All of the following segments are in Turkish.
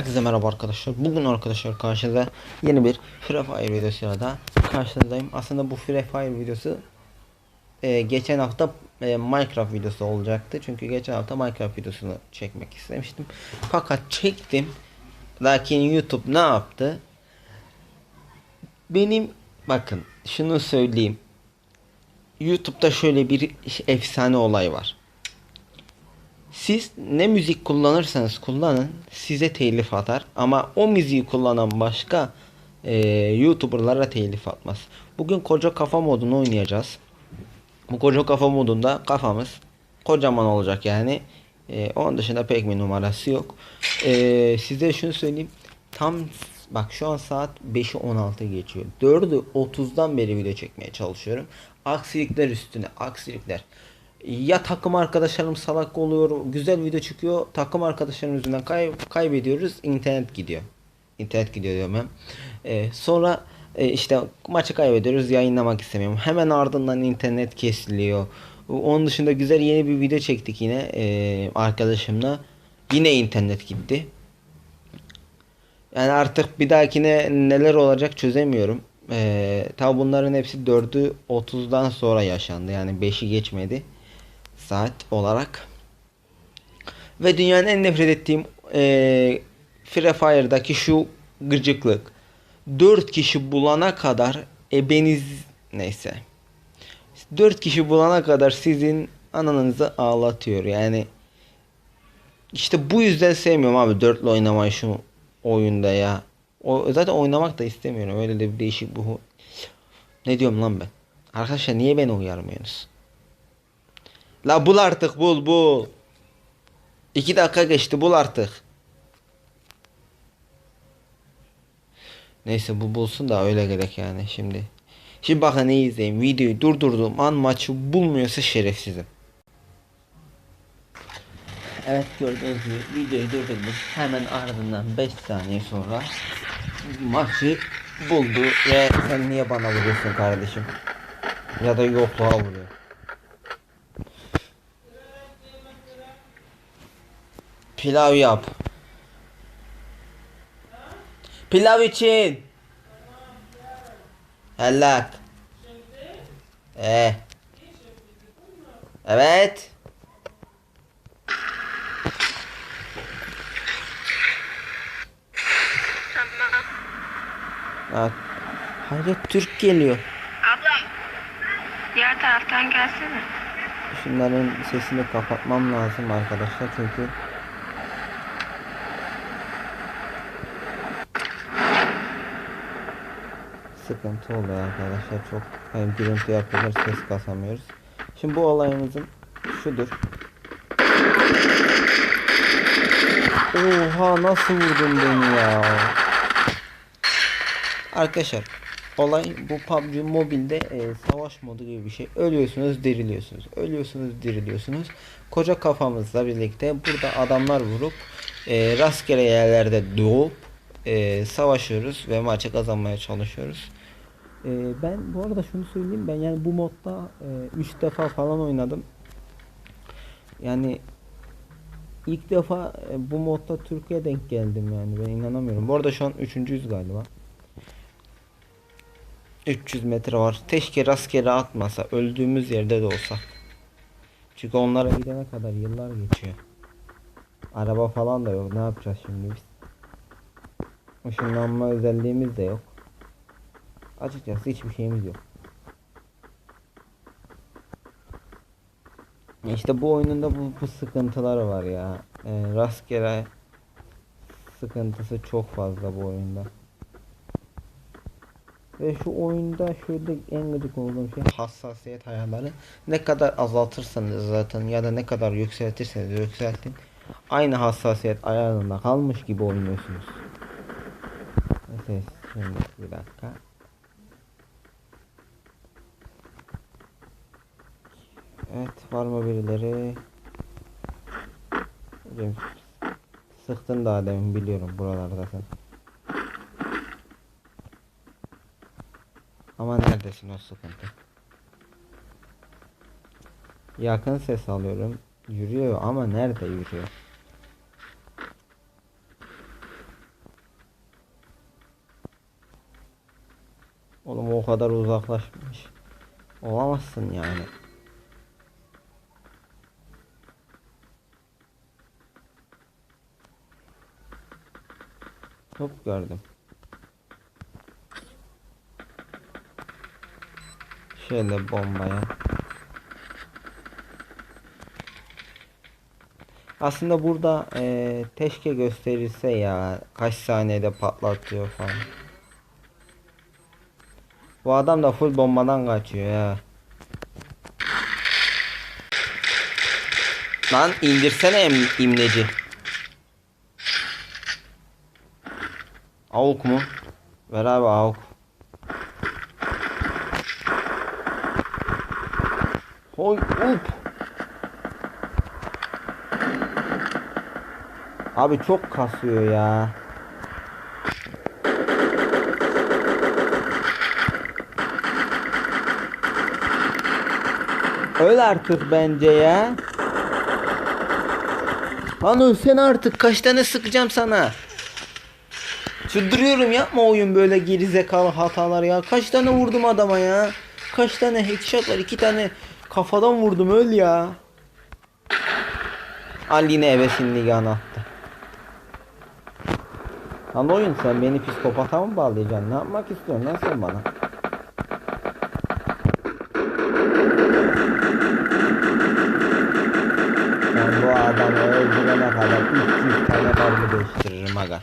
Herkese merhaba arkadaşlar. Bugün arkadaşlar karşınızda yeni bir Free Fire videosuyla da karşınızdayım. Aslında bu Free Fire videosu e, geçen hafta e, Minecraft videosu olacaktı. Çünkü geçen hafta Minecraft videosunu çekmek istemiştim. Fakat çektim. Lakin YouTube ne yaptı? Benim bakın şunu söyleyeyim. YouTube'da şöyle bir efsane olay var. Siz ne müzik kullanırsanız kullanın size telif atar ama o müziği kullanan başka e, YouTuber'lara telif atmaz. Bugün koca kafa modunu oynayacağız. Bu koca kafa modunda kafamız kocaman olacak yani. E, onun dışında pek bir numarası yok. E, size şunu söyleyeyim. Tam bak şu an saat 5'i 16 geçiyor. 4'ü 30'dan beri video çekmeye çalışıyorum. Aksilikler üstüne aksilikler ya takım arkadaşlarım salak oluyor güzel video çıkıyor takım arkadaşlarım yüzünden kay kaybediyoruz internet gidiyor. İnternet gidiyor diyorum ben. Ee, sonra e, işte maçı kaybediyoruz yayınlamak istemiyorum. Hemen ardından internet kesiliyor. Onun dışında güzel yeni bir video çektik yine e, arkadaşımla. Yine internet gitti. Yani artık bir dahakine neler olacak çözemiyorum. Ee, tabi bunların hepsi 4'ü 30'dan sonra yaşandı. Yani 5'i geçmedi saat olarak. Ve dünyanın en nefret ettiğim e, Free Fire'daki şu gıcıklık. 4 kişi bulana kadar ebeniz neyse. 4 kişi bulana kadar sizin ananızı ağlatıyor. Yani işte bu yüzden sevmiyorum abi dörtlü oynamayı şu oyunda ya. O, zaten oynamak da istemiyorum. Öyle de bir değişik bu. Ne diyorum lan ben? Arkadaşlar niye beni uyarmıyorsunuz? La bul artık bul bul. İki dakika geçti bul artık. Neyse bu bulsun da öyle gerek yani şimdi. Şimdi bakın ne izleyin. Videoyu durdurduğum an maçı bulmuyorsa şerefsizim. Evet gördüğünüz gibi videoyu durdurdum. Hemen ardından 5 saniye sonra maçı buldu ve sen niye bana vuruyorsun kardeşim? Ya da yokluğa vuruyor. Pilav yap. Pilav için. Helak. Eh. Evet. Tamam. Ha, hayır Türk geliyor. Ablam. Diğer taraftan gelsene. Şunların sesini kapatmam lazım arkadaşlar çünkü sıkıntı oluyor arkadaşlar çok hem gürültü yapıyorlar ses kasamıyoruz. Şimdi bu olayımızın şudur. Oha nasıl vurdun beni ya? Arkadaşlar olay bu PUBG mobilde e, savaş modu gibi bir şey. Ölüyorsunuz, diriliyorsunuz. Ölüyorsunuz, diriliyorsunuz. Koca kafamızla birlikte burada adamlar vurup e, rastgele yerlerde doğup e, savaşıyoruz ve maçı kazanmaya çalışıyoruz. E, ben bu arada şunu söyleyeyim ben yani bu modda 3 defa falan oynadım. Yani ilk defa e, bu modda Türkiye denk geldim yani ben inanamıyorum. Bu arada şu an üçüncüyüz galiba. 300 metre var. Teşke rastgele atmasa. Öldüğümüz yerde de olsa. Çünkü onlara gidene kadar yıllar geçiyor. Araba falan da yok. Ne yapacağız şimdi biz? Işınlanma özelliğimiz de yok. Açıkçası hiçbir şeyimiz yok. İşte bu oyununda bu, bu sıkıntılar var ya. Ee, rastgele sıkıntısı çok fazla bu oyunda. Ve şu oyunda şöyle en gıcık olduğum şey hassasiyet ayarları. Ne kadar azaltırsanız zaten ya da ne kadar yükseltirseniz yükseltin. Aynı hassasiyet ayarında kalmış gibi oynuyorsunuz. Neyse şimdi bir dakika. Evet var mı birileri? Sıktın daha demin biliyorum buralarda sen. Ama neredesin o sıkıntı? Yakın ses alıyorum. Yürüyor ama nerede yürüyor? Oğlum o kadar uzaklaşmış. Olamazsın yani. Hop gördüm. Şöyle bombaya. Aslında burada eee teşke gösterilse ya kaç saniyede patlatıyor falan. Bu adam da full bombadan kaçıyor ya. Lan indirsene em imleci. Avuk mu? Ver abi avuk. Hoy up. Abi çok kasıyor ya. Öl artık bence ya. Lan ölsene artık kaç tane sıkacağım sana. Çıldırıyorum yapma oyun böyle gerizekalı hatalar ya. Kaç tane vurdum adama ya. Kaç tane headshot var iki tane kafadan vurdum öl ya. Al yine evesin ligahını attı. Lan oyun sen beni psikopata mı bağlayacaksın? Ne yapmak istiyorsun lan sen bana? Ben bu adamı öldürene kadar 300 tane mermi değiştiririm aga.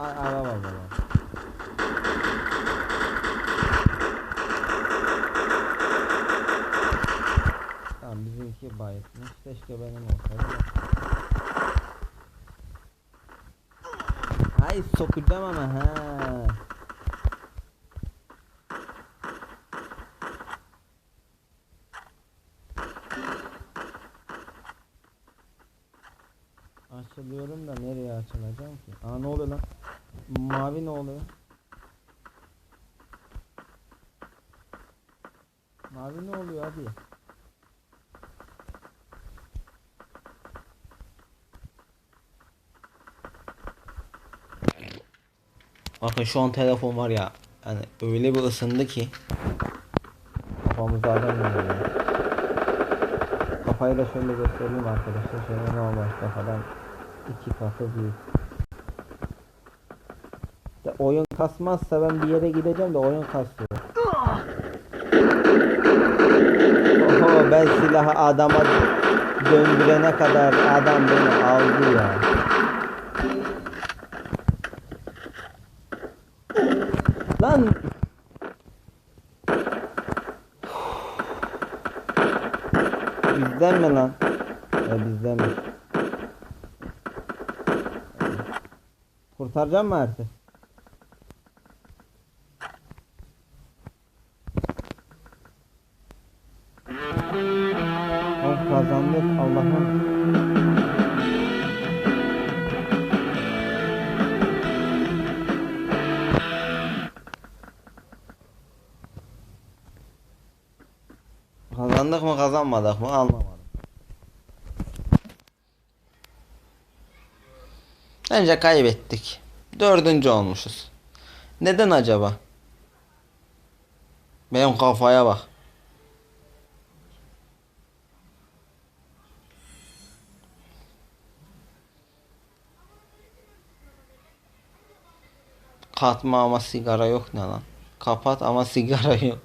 Alamam alamam. Tamam bizimki bayıtmış. Keşke benim olsaydı. Ay sokacağım ama ha. Açılıyorum da nereye açılacağım ki? Aa ne oluyor lan? Mavi ne oluyor? Mavi ne oluyor abi? Bakın şu an telefon var ya yani öyle bir ısındı ki kafamız zaten yanıyor. Kafayı da şöyle göstereyim arkadaşlar. Şöyle normal kafadan iki katı büyük. Ya oyun kasmazsa ben bir yere gideceğim de oyun kasıyor. Oho ben silahı adama döndürene kadar adam beni aldı ya. Lan Bizden mi lan? E bizden mi? Kurtaracağım mı artık? Kazandık Allah'ım. Kazandık mı kazanmadık mı anlamadım. Bence kaybettik. Dördüncü olmuşuz. Neden acaba? Benim kafaya bak. Katma ama sigara yok ne lan? Kapat ama sigara yok.